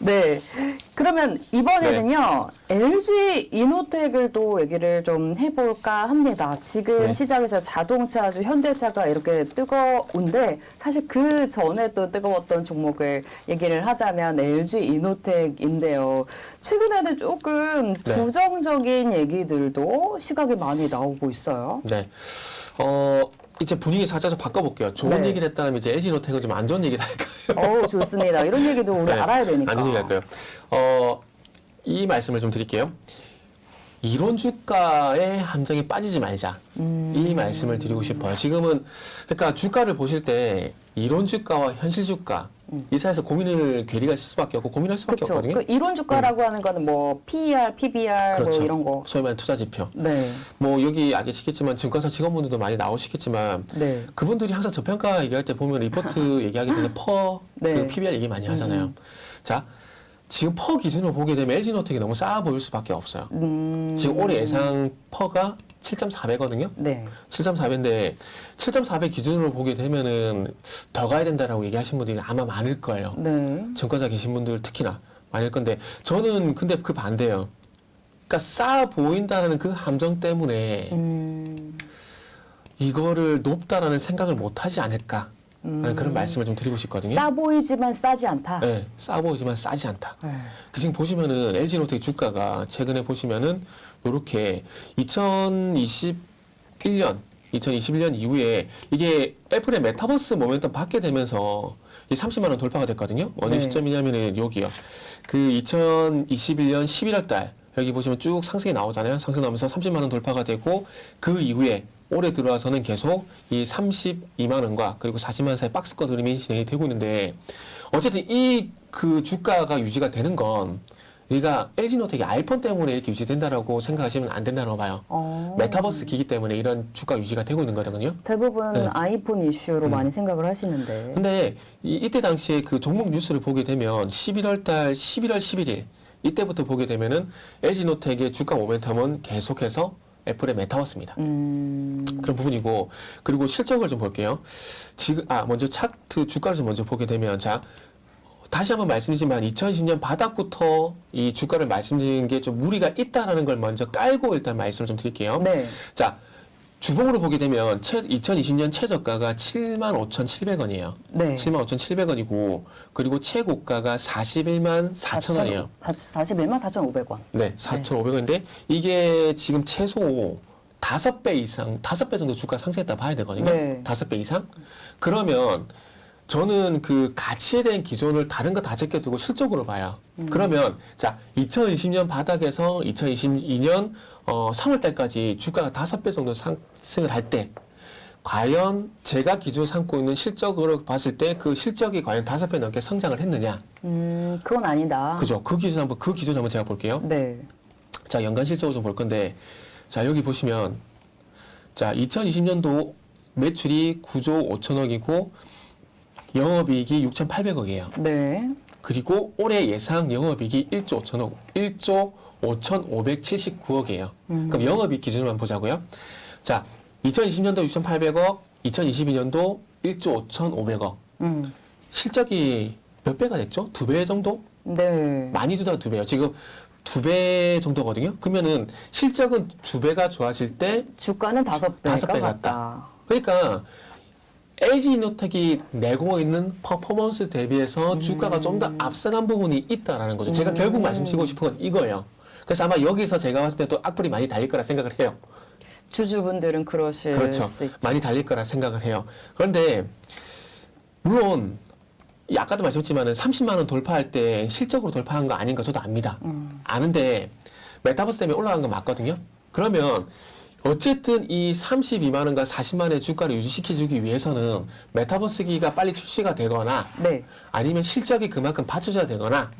네. 그러면 이번에는요, LG 이노텍을 또 얘기를 좀 해볼까 합니다. 지금 네. 시장에서 자동차, 주 현대차가 이렇게 뜨거운데, 사실 그 전에 또 뜨거웠던 종목을 얘기를 하자면 LG 이노텍인데요. 최근에는 조금 네. 부정적인 얘기들도 시각에 많이 나오고 있어요. 네. 어, 이제 분위기 살짝 바꿔볼게요. 좋은 네. 얘기를 했다면 이제 LG 노텍은 좀안 좋은 얘기를 할까요? 어우, 좋습니다. 이런 얘기도 우리 네. 알아야 되니까. 안 좋은 얘기 할까요? 어, 이 말씀을 좀 드릴게요. 이론 주가의 함정에 빠지지 말자. 음. 이 말씀을 드리고 싶어요. 지금은 그러니까 주가를 보실 때 이론 주가와 현실 주가 이 사이에서 고민을 괴리가 있을 수밖에 없고 고민할 수밖에 음. 그렇죠. 없거든요. 그 이론 주가라고 하는 거는 뭐 PER, PBR 그렇죠. 뭐 이런 거. 소위 말하는 투자 지표. 네. 뭐 여기 알겠시겠지만 증권사 직원분들도 많이 나오시겠지만 네. 그분들이 항상 저평가 얘기할 때 보면 리포트 얘기하기 전에 퍼 네. 그리고 PBR 얘기 많이 하잖아요. 자 지금 퍼 기준으로 보게 되면 LG노텍이 너무 싸 보일 수밖에 없어요. 음. 지금 올해 예상 퍼가 7.4배거든요. 네. 7.4배인데 7.4배 기준으로 보게 되면은 더 가야 된다라고 얘기하신 분들이 아마 많을 거예요. 네. 증권사 계신 분들 특히나 많을 건데 저는 근데 그 반대예요. 그러니까 싸 보인다는 그 함정 때문에 음. 이거를 높다라는 생각을 못 하지 않을까 라는 그런 말씀을 좀 드리고 싶거든요. 음. 싸 보이지만 싸지 않다. 네, 싸 보이지만 싸지 않다. 네. 그 지금 보시면은 LG노텍 주가가 최근에 보시면은 이렇게 2021년 2021년 이후에 이게 애플의 메타버스 모멘텀 받게 되면서 이 30만 원 돌파가 됐거든요. 어느 네. 시점이냐면은 여기요. 그 2021년 11월 달 여기 보시면 쭉 상승이 나오잖아요. 상승 나오면서 30만 원 돌파가 되고 그 이후에 올해 들어와서는 계속 이 32만 원과 그리고 40만 원 사이 박스권 흐름이 진행이 되고 있는데 어쨌든 이 그 주가가 유지가 되는 건 우리가 LG노텍이 아이폰 때문에 이렇게 유지된다라고 생각하시면 안 된다고 봐요. 어. 메타버스 기기 때문에 이런 주가 유지가 되고 있는 거거든요. 대부분 네. 음. 아이폰 이슈로 많이 생각을 하시는데. 근데 이, 이때 당시에 그 종목 뉴스를 보게 되면 11월 달 11월 11일 이때부터 보게 되면은 LG노텍의 주가 모멘텀은 계속해서 애플의 메타버스입니다. 음. 그런 부분이고 그리고 실적을 좀 볼게요. 지금 아 먼저 차트 주가를 좀 먼저 보게 되면 자 다시 한번 말씀드리지만 2020년 바닥부터 이 주가를 말씀드린 게 좀 무리가 있다라는 걸 먼저 깔고 일단 말씀을 좀 드릴게요. 네. 자 주봉으로 보게 되면 최, 2020년 최저가가 75,700원이에요. 네. 75,700원이고 그리고 최고가가 41만 4천원이에요. 41만 4,500원. 네, 4,500원인데 이게 지금 최소 다섯 배 이상, 다섯 배 정도 주가 상승했다 봐야 되거든요. 네. 다섯 배 이상? 그러면 저는 그 가치에 대한 기준을 다른 거 다 제껴두고 실적으로 봐요. 음. 그러면 자, 2020년 바닥에서 2022년 어, 3월 달까지 주가가 다섯 배 정도 상승을 할 때 과연 제가 기준 삼고 있는 실적으로 봤을 때 그 실적이 과연 다섯 배 넘게 성장을 했느냐? 음, 그건 아니다. 그죠? 그 기준 한번 그 기준 한번 제가 볼게요. 네. 자, 연간 실적을 좀 볼 건데, 자, 여기 보시면, 자, 2020년도 매출이 9조 5천억이고, 영업이익이 6,800억이에요. 네. 그리고 올해 예상 영업이익이 1조 5천억, 1조 5,579억이에요. 그럼 영업이익 기준으로만 보자고요. 자, 2020년도 6,800억, 2022년도 1조 5,500억. 음. 실적이 몇 배가 됐죠? 두 배 정도? 네. 많이 주다가 두 배요. 지금 두 배 정도거든요. 그러면은 실적은 두 배가 좋아질 때 주가는 다섯 배가 다섯 배 같다. 같다. 그러니까 LG이노텍이 내고 있는 퍼포먼스 대비해서 주가가 좀 더 앞서간 부분이 있다라는 거죠. 제가 결국 말씀드리고 싶은 건 이거예요. 그래서 아마 여기서 제가 봤을 때도 악플이 많이 달릴 거라 생각을 해요. 주주분들은 그러실 그렇죠. 수 있죠. 많이 달릴 거라 생각을 해요. 그런데 물론 이 아까도 말씀했지만은 30만 원 돌파할 때 실적으로 돌파한 거 아닌 거 저도 압니다. 음. 아는데 메타버스 때문에 올라간 건 맞거든요. 그러면 어쨌든 이 32만 원과 40만 원의 주가를 유지시켜 주기 위해서는 메타버스기가 빨리 출시가 되거나 네. 아니면 실적이 그만큼 받쳐줘야 되거나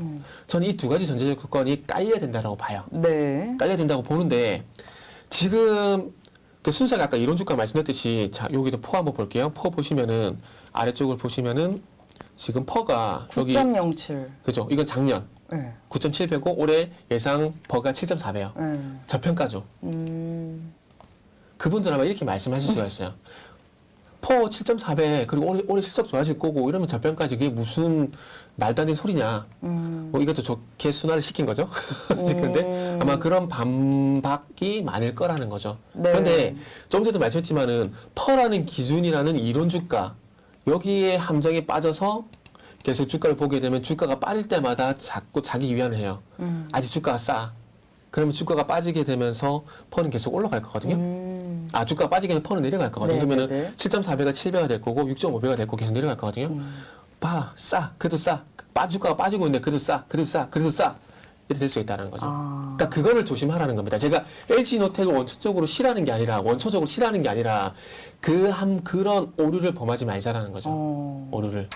저는 이 두 가지 전제적 조건이 깔려야 된다고 봐요. 네. 깔려야 된다고 보는데 지금 그 순서가 아까 이론 주가 말씀드렸듯이 자 여기도 포 한번 볼게요. 포 보시면은 아래쪽을 보시면은 지금 퍼가 여기 9.07. 그죠? 이건 작년 네. 9.7배고 올해 예상 퍼가 7.4배요. 네. 저평가죠. 음. 그분들 아마 이렇게 말씀하실 수가 있어요. 퍼 7.4배 그리고 올해, 올해 실적 좋아질 거고 이러면 저변까지 그게 무슨 말도 안 되는 소리냐. 음. 뭐 이것도 좋게 순화를 시킨 거죠. 그런데 아마 그런 반박이 많을 거라는 거죠. 네. 그런데 좀 전에도 말씀했지만은 퍼라는 기준이라는 이론 주가 여기에 함정에 빠져서 계속 주가를 보게 되면 주가가 빠질 때마다 자꾸 자기 위안을 해요. 음. 아직 주가가 싸. 그러면 주가가 빠지게 되면서 퍼는 계속 올라갈 거거든요. 음. 아 주가가 빠지게 되면 퍼는 내려갈 거거든요. 네, 그러면은 네, 네. 7.4배가 7배가 될 거고 6.5배가 될 거고 계속 내려갈 거거든요. 음. 봐, 싸. 그래도 싸. 빠 주가가 빠지고 있는데 그래도 싸. 그래도 싸. 그래도 싸. 이렇게 될 수 있다는 거죠. 아. 그러니까 그거를 조심하라는 겁니다. 제가 LG 노텍을 원초적으로 싫어하는 게 아니라 원초적으로 싫어하는 게 아니라 그 한 그런 오류를 범하지 말자라는 거죠. 어. 오류를.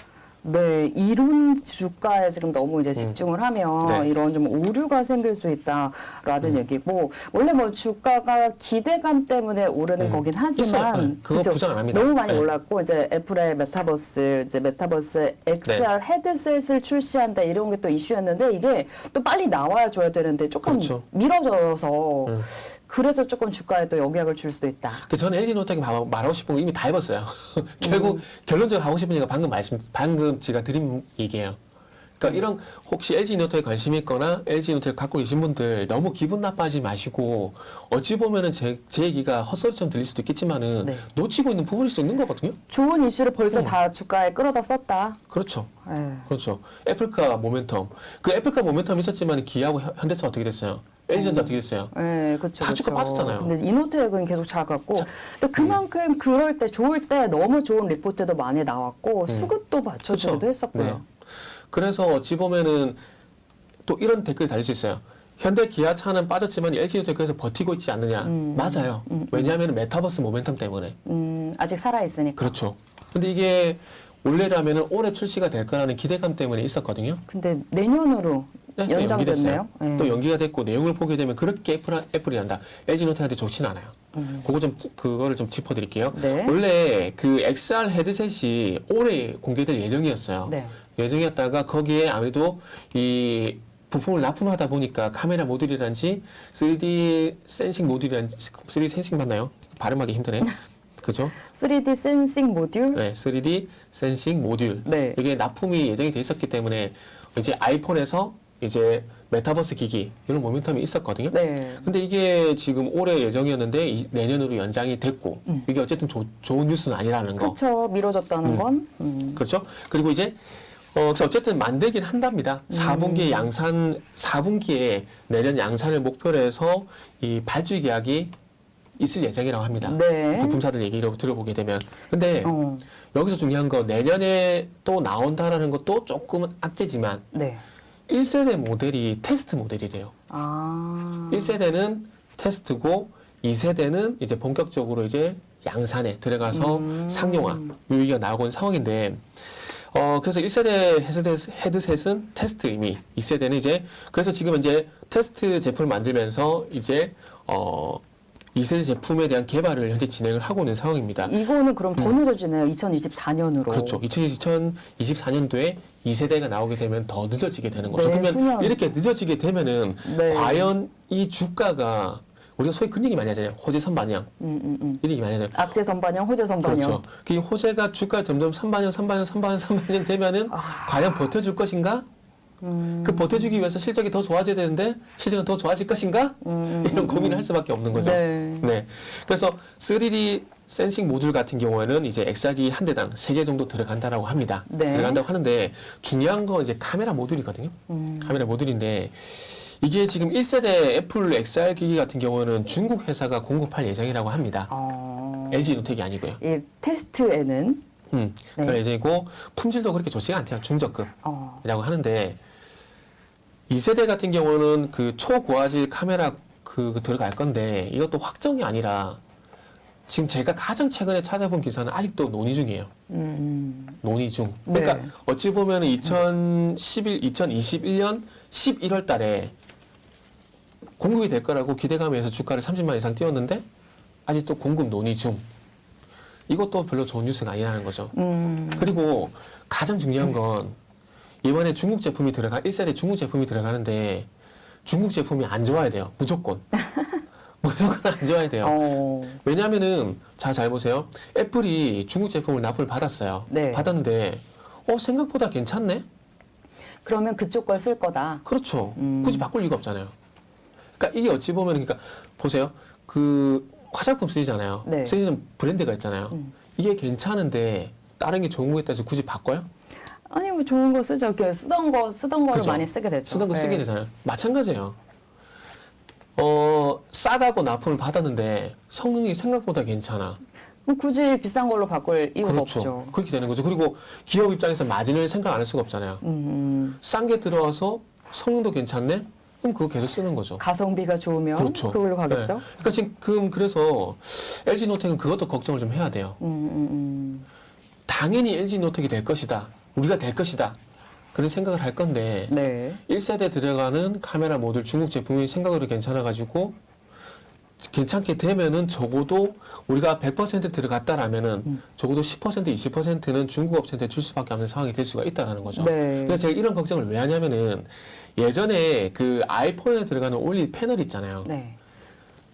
네, 이론 주가에 지금 너무 이제 집중을 하면 음. 네. 음. 이런 좀 오류가 생길 수 있다라는 얘기고 원래 뭐 주가가 기대감 때문에 오르는 음. 거긴 있어요. 하지만 네, 그거 그죠? 부정 안 합니다. 너무 많이 네. 올랐고 이제 애플의 메타버스 이제 메타버스 XR 헤드셋을 출시한다 이런 게 또 이슈였는데 이게 또 빨리 나와야 줘야 되는데 조금 그렇죠. 미뤄져서 음. 그래서 조금 주가에 또 영향을 줄 수도 있다. 그 저는 LG 말- 말하고 싶은 거 이미 다 해봤어요. 결국 음. 결론적으로 하고 싶은 얘기가 방금 말씀, 방금 제가 드린 얘기예요. 그러니까 이런 혹시 LG 노트에 관심 있거나 LG 노트를 갖고 계신 분들 너무 기분 나빠하지 마시고 어찌 보면은 제, 제 얘기가 헛소리처럼 들릴 수도 있겠지만은 네. 놓치고 있는 부분일 수 있는 거거든요. 좋은 이슈를 벌써 음. 다 주가에 끌어다 썼다. 그렇죠. 예. 그렇죠. 애플카 모멘텀. 그 애플카 모멘텀 있었지만 기아하고 현- 현대차 어떻게 됐어요? 어떻게 됐어요? 네, 그렇죠. 다 주가 빠졌잖아요. 근데 이노텍은 계속 잘 갔고, 자, 근데 그만큼 그럴 때 좋을 때 너무 좋은 리포트도 많이 나왔고 수급도 음. 그쵸. 했었고요. 네. 그래서 어찌 보면은 또 이런 댓글이 달릴 수 있어요. 현대 기아차는 빠졌지만 LG 노텍에서 버티고 있지 않느냐. 맞아요. 왜냐하면 메타버스 모멘텀 때문에. 음, 아직 살아 있으니까. 그렇죠. 근데 이게 원래라면은 올해 출시가 될 거라는 기대감 때문에 있었거든요. 근데 내년으로 네, 또 연장됐네요. 연기됐어요. 네. 또 연기가 됐고 내용을 보게 되면 그렇게 애플, 애플이 한다. LG 노트한테 좋진 않아요. 그거 좀 그거를 좀 짚어드릴게요. 음. 네. 원래 그 XR 헤드셋이 올해 공개될 예정이었어요. 네. 예정이었다가 거기에 아무래도 이 부품을 납품하다 보니까 카메라 모듈이란지 3D 센싱 모듈이란지 3D 센싱 맞나요? 발음하기 힘드네. 그죠? 3D 센싱 모듈. 네, 3D 센싱 모듈. 네. 이게 납품이 예정이 돼 있었기 때문에 이제 아이폰에서 이제 메타버스 기기 이런 모멘텀이 있었거든요. 네. 근데 이게 지금 올해 예정이었는데 이- 내년으로 연장이 됐고 음. 이게 어쨌든 조- 좋은 뉴스는 아니라는 거. 그렇죠. 미뤄졌다는 음. 건. 음. 그렇죠? 그리고 이제 어, 그래서 어쨌든 만들긴 한답니다. 음. 4분기에 양산, 4분기에 내년 양산을 목표로 해서 이 발주 계약이 있을 예정이라고 합니다. 네. 부품사들 얘기를 들어보게 되면. 근데 어, 여기서 중요한 거 내년에 또 나온다라는 것도 조금은 악재지만 네. 1세대 모델이 테스트 모델이래요. 아. 1세대는 테스트고 2세대는 이제 본격적으로 이제 양산에 들어가서 음. 상용화 요기가 나오고 있는 상황인데 어 그래서 1세대 헤드셋, 헤드셋은 테스트 이미 2세대는 이제 그래서 지금 이제 테스트 제품을 만들면서 이제 어 2세대 제품에 대한 개발을 현재 진행을 하고 있는 상황입니다. 이거는 그럼 더 늦어지네요. 2024년으로. 음. 그렇죠. 2024년도에 2세대가 나오게 되면 더 늦어지게 되는 거죠. 네, 그러면 후년. 이렇게 늦어지게 되면은 네. 과연 이 주가가 우리가 소위 그런 얘기 많이 하잖아요. 호재 선반영. 음, 음, 음. 이런 얘기 많이 하잖아요. 악재 선반영, 호재 선반영. 그렇죠. 그 호재가 주가 점점 선반영, 선반영, 선반영, 선반영 되면은 아. 과연 버텨줄 것인가? 음. 그 버텨주기 위해서 실적이 더 좋아져야 되는데 실적은 더 좋아질 것인가? 이런 고민을 할 수밖에 없는 거죠. 음, 네. 네. 그래서 3D 센싱 모듈 같은 경우에는 이제 엑사기 한 대당 세 개 정도 들어간다라고 합니다. 네. 들어간다고 하는데 중요한 건 이제 카메라 모듈이거든요. 음. 카메라 모듈인데 이게 지금 1세대 애플 XR 기기 같은 경우는 중국 회사가 공급할 예정이라고 합니다. 어. LG 노텍이 아니고요. 이 테스트에는 음, 네. 그럴 예정이고 품질도 그렇게 좋지가 않대요. 중저급이라고 어. 하는데 2세대 같은 경우는 그 초고화질 카메라 그, 그 들어갈 건데 이것도 확정이 아니라 지금 제가 가장 최근에 찾아본 기사는 아직도 논의 중이에요. 음. 논의 중. 그러니까 네. 어찌 보면 2011, 2021년 11월 달에 공급이 될 거라고 기대감에서 주가를 30만 이상 띄웠는데 아직도 공급 논의 중. 이것도 별로 좋은 뉴스가 아니라는 거죠. 음. 그리고 가장 중요한 건 이번에 중국 제품이 들어가 1세대 중국 제품이 들어가는데 중국 제품이 안 좋아야 돼요. 무조건. 무조건 안 좋아야 돼요. 어, 왜냐하면은 자 잘 보세요. 애플이 중국 제품을 납품을 받았어요. 네. 받았는데 어 생각보다 괜찮네. 그러면 그쪽 걸 쓸 거다. 그렇죠. 음. 굳이 바꿀 이유가 없잖아요. 그러니까 이게 어찌 보면 그러니까 보세요. 그 화장품 쓰시잖아요. 네. 쓰시는 브랜드가 있잖아요. 음. 이게 괜찮은데 다른 게 좋은 거 있다 해서 굳이 바꿔요? 아니 뭐 좋은 거 쓰죠. 그 쓰던 거 쓰던 거를 그죠. 많이 쓰게 됐죠. 쓰던 거 네. 쓰게 되잖아요. 마찬가지예요. 어 싸다고 납품을 받았는데 성능이 생각보다 괜찮아. 그럼 굳이 비싼 걸로 바꿀 이유가 그렇죠. 없죠. 그렇게 되는 거죠. 그리고 기업 입장에서 마진을 생각 안 할 수가 없잖아요. 음, 싼 게 들어와서 성능도 괜찮네? 그럼 그거 계속 쓰는 거죠. 가성비가 좋으면 그렇죠. 그걸로 가겠죠. 네. 그러니까 지금 그래서 LG 노텍은 그것도 걱정을 좀 해야 돼요. 음, 음, 당연히 LG 노텍이 될 것이다. 우리가 될 것이다. 그런 생각을 할 건데 음. 네. 1세대 들어가는 카메라 모듈 중국 제품이 생각으로 괜찮아가지고 괜찮게 되면은 적어도 우리가 100% 들어갔다라면은 음. 적어도 10% 20%는 중국 업체한테 줄 수밖에 없는 상황이 될 수가 있다는 거죠. 네. 그래서 제가 이런 걱정을 왜 하냐면은 예전에 그 아이폰에 들어가는 OLED 패널 있잖아요. 네.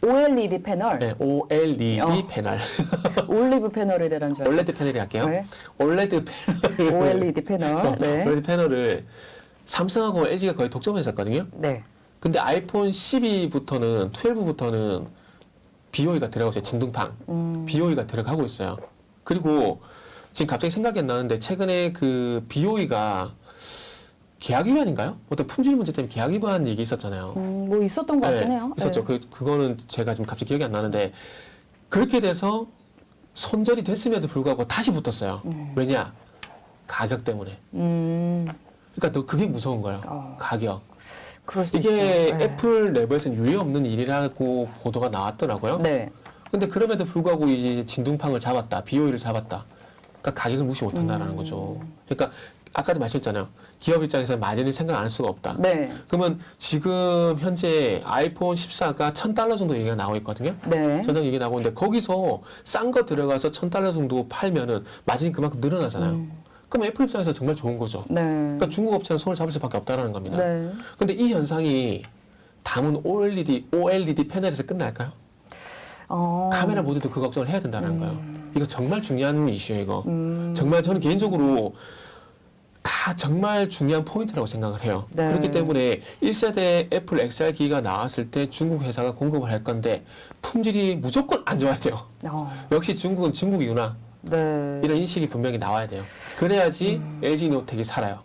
OLED 패널, 네, OLED 어. 패널. 올리브 패널이라는 줄 알고. OLED 패널이 할게요. 네. OLED 패널. OLED 패널. 네. OLED 패널을 삼성하고 LG가 거의 독점했었거든요. 네. 근데 아이폰 12부터는 12부터는 BOE가 들어가고 있어요. 진동팡. 음, BOE가 들어가고 있어요. 그리고 지금 갑자기 생각이 안 나는데 최근에 그 BOE가 계약 위반인가요? 어떤 품질 문제 때문에 계약 위반 얘기 있었잖아요. 음, 뭐 있었던 것 같긴 네, 해요. 있었죠. 네. 그 그거는 제가 지금 갑자기 기억이 안 나는데 그렇게 돼서 손절이 됐음에도 불구하고 다시 붙었어요. 왜냐? 가격 때문에. 음, 그러니까 더 그게 무서운 거예요. 어. 가격. 그럴 수 이게 있죠. 네. 애플 내부에서는 유례 없는 일이라고 보도가 나왔더라고요. 네. 근데 그럼에도 불구하고 이제 진동팡을 잡았다, BOE를 잡았다. 그러니까 가격을 무시 못한다라는 음. 거죠. 그러니까 아까도 말씀했잖아요. 기업 입장에서 마진을 생각 안 할 수가 없다. 네. 그러면 지금 현재 아이폰 14가 1000달러 정도 얘기가 나오고 있거든요. 네. 전장 얘기 나오고 있는데 거기서 싼 거 들어가서 1000달러 정도 팔면은 마진이 그만큼 늘어나잖아요. 음. 그럼 애플 입장에서 정말 좋은 거죠. 네. 그러니까 중국 업체는 손을 잡을 수밖에 없다라는 겁니다. 네. 근데 이 현상이 담은 OLED, OLED 패널에서 끝날까요? 어. 카메라 모드도 그 걱정을 해야 된다는 거예요. 이거 정말 중요한 이슈예요, 이거. 음. 정말 저는 개인적으로 다 정말 중요한 포인트라고 생각을 해요. 네. 그렇기 때문에 1세대 애플 XR 기기가 나왔을 때 중국 회사가 공급을 할 건데 품질이 무조건 안 좋아야 돼요. 어. 역시 중국은 중국이구나. 네. 이런 인식이 분명히 나와야 돼요. 그래야지 LG 노텍이 살아요.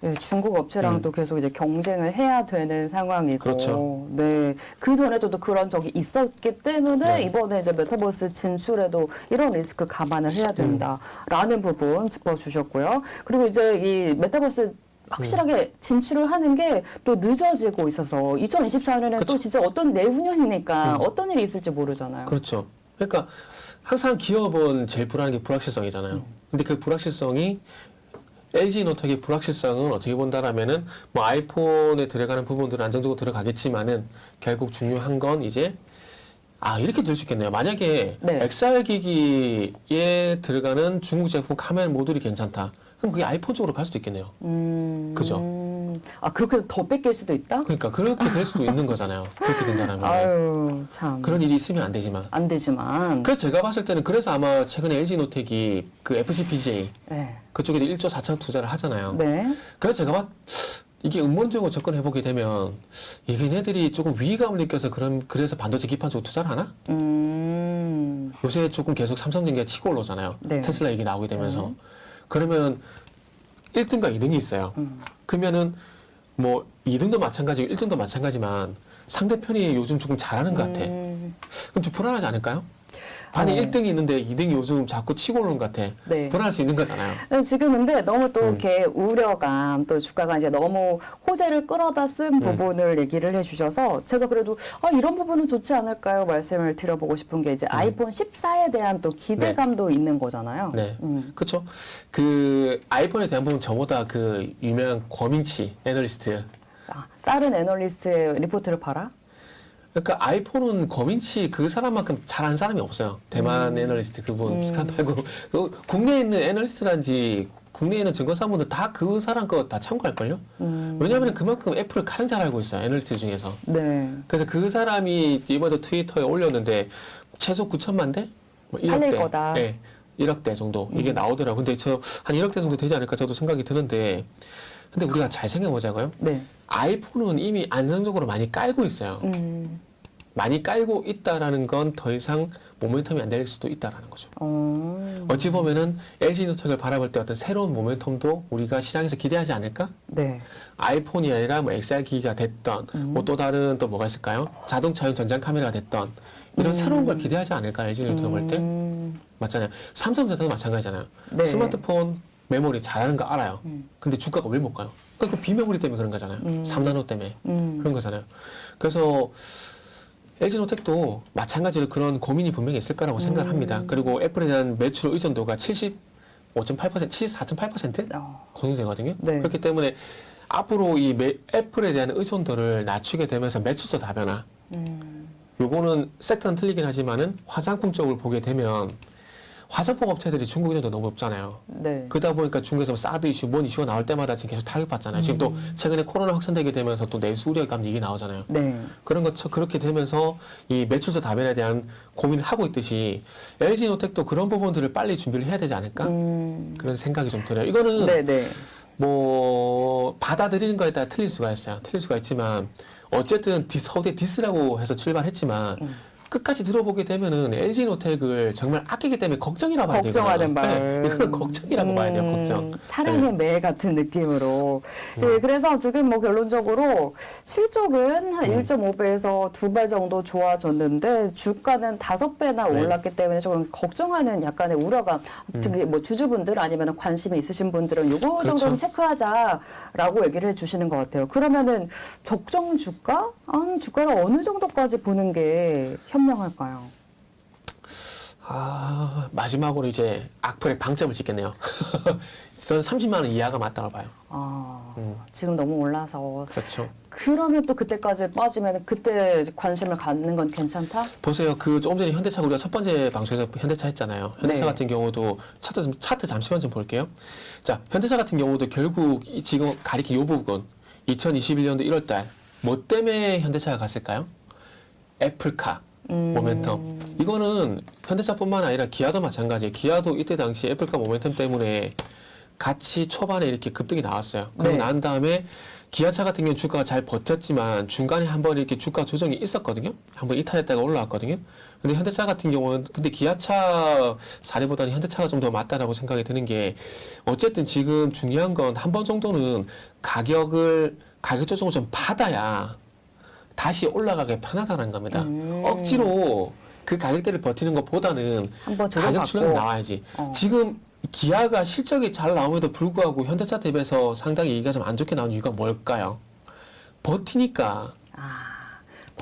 네, 중국 업체랑 음. 또 계속 이제 경쟁을 해야 되는 상황이고, 그렇죠. 네, 그 전에도 또 그런 적이 있었기 때문에 네. 이번에 이제 메타버스 진출에도 이런 리스크 감안을 해야 된다라는 음. 부분 짚어주셨고요. 그리고 이제 이 메타버스 확실하게 음. 진출을 하는 게 또 늦어지고 있어서 2024년에 또 그쵸. 진짜 어떤 내후년이니까 음. 어떤 일이 있을지 모르잖아요. 그렇죠. 그러니까 항상 기업은 제일 불안한 게 불확실성이잖아요. 근데 그 불확실성이 LG 노텍의 불확실성은 어떻게 본다라면은 뭐 아이폰에 들어가는 부분들은 안정적으로 들어가겠지만은 결국 중요한 건 이제 아 이렇게 될 수 있겠네요. 만약에 네. XR 기기에 들어가는 중국 제품 카메라 모듈이 괜찮다. 그럼 그게 아이폰 쪽으로 갈 수도 있겠네요. 음, 그죠. 아 그렇게 해서 더 뺏길 수도 있다? 그러니까 그렇게 될 수도 있는 거잖아요. 그렇게 된다면 아유 참. 그런 일이 있으면 안 되지만. 안 되지만. 그래서 제가 봤을 때는 그래서 아마 최근에 LG 노텍이 그 FCPJ 네. 그쪽에 1조 4천 투자를 하잖아요. 네. 그래서 제가 봤 이게 음모론적으로 접근해 보게 되면 이게 얘네들이 조금 위기감을 느껴서 그런 그래서 반도체 기판 쪽 투자를 하나? 음. 요새 조금 계속 삼성전기가 치고 올라오잖아요. 네. 테슬라 얘기 나오게 되면서 그러면 1등과 2등이 있어요. 음. 그러면은 뭐 2등도 마찬가지고 1등도 마찬가지만 상대편이 요즘 조금 잘하는 것 같아. 음. 그럼 좀 불안하지 않을까요? 아니 어. 1등이 있는데 2등이 요즘 자꾸 치고 오는 것 같아. 네. 불안할 수 있는 거잖아요. 근데 지금 근데 너무 또 음. 이렇게 우려감 또 주가가 이제 너무 호재를 끌어다 쓴 음. 부분을 얘기를 해주셔서 제가 그래도 아 이런 부분은 좋지 않을까요 말씀을 드려보고 싶은 게 이제 아이폰 14에 대한 또 기대감도 있는 거잖아요. 음. 네. 음. 그렇죠. 그 아이폰에 대한 부분 저보다 그 유명한 권민치 애널리스트 아, 다른 애널리스트의 리포트를 봐라. 그러니까 아이폰은 거민치 그 사람만큼 잘하는 사람이 없어요. 대만 애널리스트 그분 음. 말고 그 국내에 있는 애널리스트란지 국내에 있는 증권사분들 다 그 사람 거 다 참고할걸요? 음. 왜냐하면 그만큼 애플을 가장 잘 알고 있어요. 애널리스트 중에서. 네. 그래서 그 사람이 이번에 트위터에 올렸는데 최소 9천만 대? 뭐 1억 팔릴 대. 거다. 음. 네. 1억 대 정도 이게 나오더라고요. 근데 저 한 1억 대 정도 되지 않을까 저도 생각이 드는데 근데 우리가 잘 생각해 보자고요. 네. 아이폰은 이미 안정적으로 많이 깔고 있어요. 음. 많이 깔고 있다라는 건 더 이상 모멘텀이 안 될 수도 있다라는 거죠. 어. 어찌 보면은 LG 노텍을 바라볼 때 어떤 새로운 모멘텀도 우리가 시장에서 기대하지 않을까? 네. 아이폰이 아니라 뭐 XR 기기가 됐던 음. 뭐또 다른 또 뭐가 있을까요? 자동차용 전장 카메라가 됐던 이런 새로운 걸 기대하지 않을까 LG 노텍을 볼 때? 음. 맞잖아요. 삼성전자도 마찬가지잖아요. 네. 스마트폰 메모리 잘하는 거 알아요. 음. 근데 주가가 왜 못 가요? 그러니까 그 비메모리 때문에 그런 거잖아요. 음. 3나노 때문에 음. 그런 거잖아요. 그래서 LG노텍도 마찬가지로 그런 고민이 분명히 있을 거라고 생각을 합니다. 음. 그리고 애플에 대한 매출 의존도가 75.8%, 74.8%? 어. 그 정도 되거든요. 네. 그렇기 때문에 앞으로 이 매- 애플에 대한 의존도를 낮추게 되면서 매출도 다변화. 음. 요거는 섹터는 틀리긴 하지만은 화장품 쪽을 보게 되면 화장품 업체들이 중국 의존도 너무 높잖아요. 네. 그러다 보니까 중국에서 뭐 사드 이슈, 뭔 이슈가 나올 때마다 지금 계속 타격받잖아요. 지금 또 음. 최근에 코로나 확산되게 되면서 또 내수 우려감 얘기 나오잖아요. 네. 그런 것 그렇게 되면서 이 매출서 다변에 대한 고민을 하고 있듯이 LG 노텍도 그런 부분들을 빨리 준비를 해야 되지 않을까 음. 그런 생각이 좀 들어요. 이거는 네, 네. 뭐 받아들이는 거에 따라 틀릴 수가 있어요. 틀릴 수가 있지만 어쨌든 디스, 서울대 디스라고 해서 출발했지만 음. 끝까지 들어보게 되면은 LG 노텍을 정말 아끼기 때문에 걱정이라 봐야 되거든요. 걱정하는 말. 네, 이거는 걱정이라고 봐야 돼요. 음, 걱정. 네. 사랑의 매 같은 느낌으로. 예, 그래서 지금 뭐 결론적으로 실적은 한 음. 1.5배에서 두 배 정도 좋아졌는데 주가는 다섯 배나 네. 올랐기 때문에 조금 걱정하는 약간의 우려감. 특히 뭐 주주분들 아니면 관심이 있으신 분들은 요거 음. 그렇죠. 정도는 체크하자라고 얘기를 해주시는 것 같아요. 그러면은 적정 주가? 아, 주가를 어느 정도까지 보는 게 현 명할까요? 아, 마지막으로 이제 악플의 방점을 찍겠네요. 저는 30만 원 이하가 맞다고 봐요. 아, 음. 지금 너무 올라서 그렇죠. 그러면 또 그때까지 빠지면 그때 관심을 갖는 건 괜찮다? 보세요. 그 조금 전에 현대차 우리가 첫 번째 방송에서 현대차 했잖아요. 현대차 네. 같은 경우도 차트 좀- 차트 잠시만 좀 볼게요. 자, 현대차 같은 경우도 결국 이 지금 가리킨 요 부분 2021년도 1월달 뭐 때문에 현대차가 갔을까요? 애플카 음. 모멘텀. 이거는 현대차뿐만 아니라 기아도 마찬가지예요. 기아도 이때 당시 애플카 모멘텀 때문에 같이 초반에 이렇게 급등이 나왔어요. 그러고 네. 난 다음에 기아차 같은 경우 주가가 잘 버텼지만 중간에 한번 이렇게 주가 조정이 있었거든요. 한번 이탈했다가 올라왔거든요. 근데 현대차 같은 경우는 근데 기아차 사례보다는 현대차가 좀 더 맞다라고 생각이 드는 게 어쨌든 지금 중요한 건 한 번 정도는 가격을 가격 조정을 좀 받아야 다시 올라가기 편하다는 겁니다. 음. 억지로 그 가격대를 버티는 것보다는 한번 가격 조정받고 나와야지. 어. 지금 기아가 실적이 잘 나옴에도 불구하고 현대차 대비해서 상당히 얘기가 좀 안 좋게 나온 이유가 뭘까요? 버티니까 아,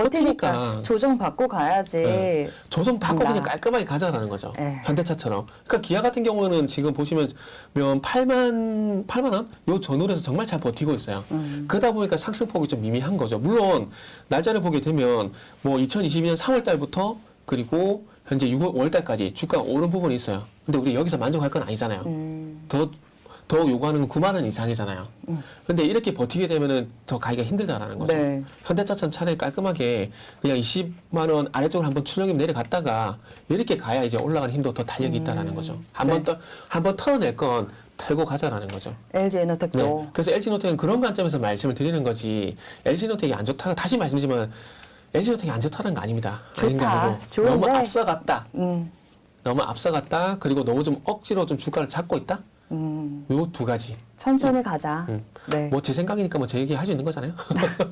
버티니까 버티니까. 조정 받고 가야지. 네. 조정 받고. 그냥 깔끔하게 가자라는 거죠. 네. 현대차처럼. 그러니까 기아 같은 경우는 지금 보시면 8만 8만 원? 요 전후에서 정말 잘 버티고 있어요. 음. 그러다 보니까 상승폭이 좀 미미한 거죠. 물론 날짜를 보게 되면 뭐 2022년 3월 달부터 그리고 현재 6월 5월 달까지 주가가 오른 부분이 있어요. 근데 우리 여기서 만족할 건 아니잖아요. 음, 더, 더 요구하는 건 9만 원 이상이잖아요. 근데 이렇게 버티게 되면은 더 가기가 힘들다라는 거죠. 네. 현대차처럼 차라리 깔끔하게 그냥 20만 원 아래쪽으로 한번 출렁임 내려갔다가 이렇게 가야 이제 올라가는 힘도 더 탄력이 있다라는 거죠. 한번 네. 더, 한번 털어낼 건 털고 가자라는 거죠. LG 에너텍도 네. 그래서 LG노텍은 그런 관점에서 말씀을 드리는 거지 LG노텍이 안 좋다 다시 말씀드리지만 LG노텍이 안 좋다는 거 아닙니다. 아닌 게 좋다. 아니고 좋은데. 너무 앞서갔다. 음, 너무 앞서갔다. 그리고 너무 좀 억지로 좀 주가를 잡고 있다. 음, 요 두 가지. 천천히 가자. 음. 네. 뭐 제 생각이니까 뭐 제 얘기 할 수 있는 거잖아요.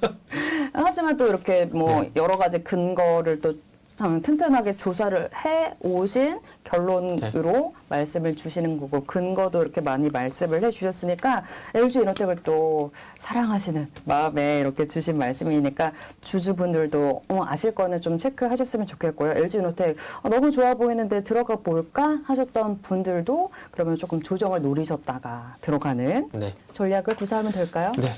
하지만 또 이렇게 뭐 네. 여러 가지 근거를 또 참 튼튼하게 조사를 해 오신 결론으로 네. 말씀을 주시는 거고 근거도 이렇게 많이 말씀을 해 주셨으니까 LG 이노텍을 또 사랑하시는 마음에 이렇게 주신 말씀이니까 주주분들도 어, 아실 거는 좀 체크하셨으면 좋겠고요. LG 이노텍 어, 너무 좋아 보이는데 들어가 볼까 하셨던 분들도 그러면 조금 조정을 노리셨다가 들어가는 네. 전략을 구사하면 될까요? 네.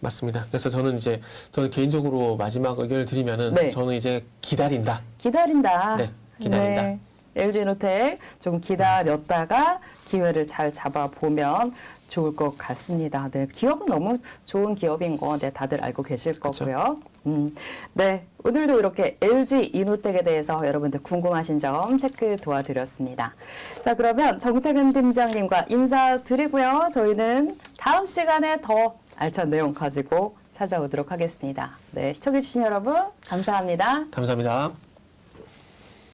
맞습니다. 그래서 저는 이제 저는 개인적으로 마지막 의견을 드리면은 네. 저는 이제 기다린다. 기다린다. 네, 기다린다. 네. LG노텍 좀 기다렸다가 기회를 잘 잡아보면 좋을 것 같습니다. 네, 기업은 너무 좋은 기업인 거 네, 다들 알고 계실. 거고요. 음, 네, 오늘도 이렇게 LG 이노텍에 대해서 여러분들 궁금하신 점 체크 도와드렸습니다. 자, 그러면 정태근 팀장님과 인사드리고요. 저희는 다음 시간에 더 알찬 내용 가지고 찾아오도록 하겠습니다. 네, 시청해주신 여러분 감사합니다. 감사합니다.